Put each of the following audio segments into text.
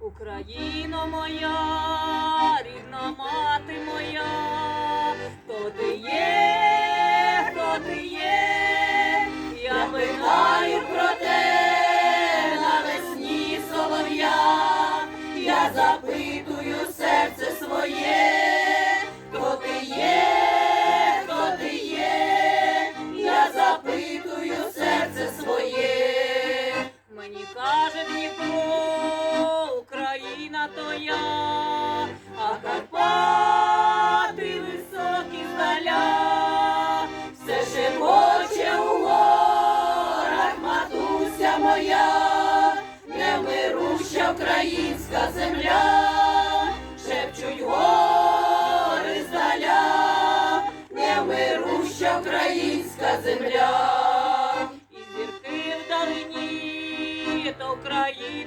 Україно моя, рідна мати моя, хто ти є, хто ти є, я питаю про те навесні солов'я, я запитую каже Дніпро, Україна то я, а Карпати високі здаля, все шепоче у горах, матуся моя, невмируща українська земля, шепчуть гори здаля, невмируща українська земля.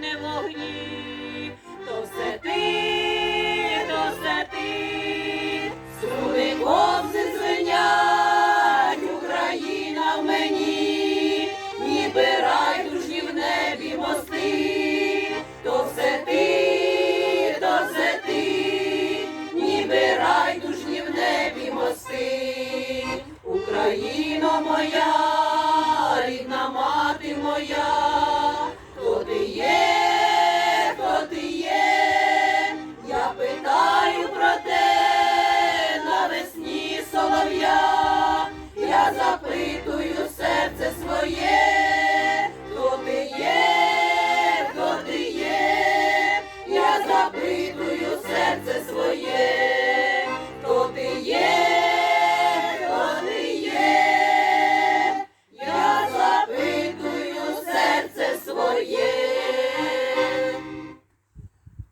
Не вогні, то все ти, то все ти, струни ковзи звенять, Україна в мені, ніби райдужні в небі мости, то все ти, то все ти, ніби райдужні в небі мости, Україно моя, рідна мати моя. запитую серце своє.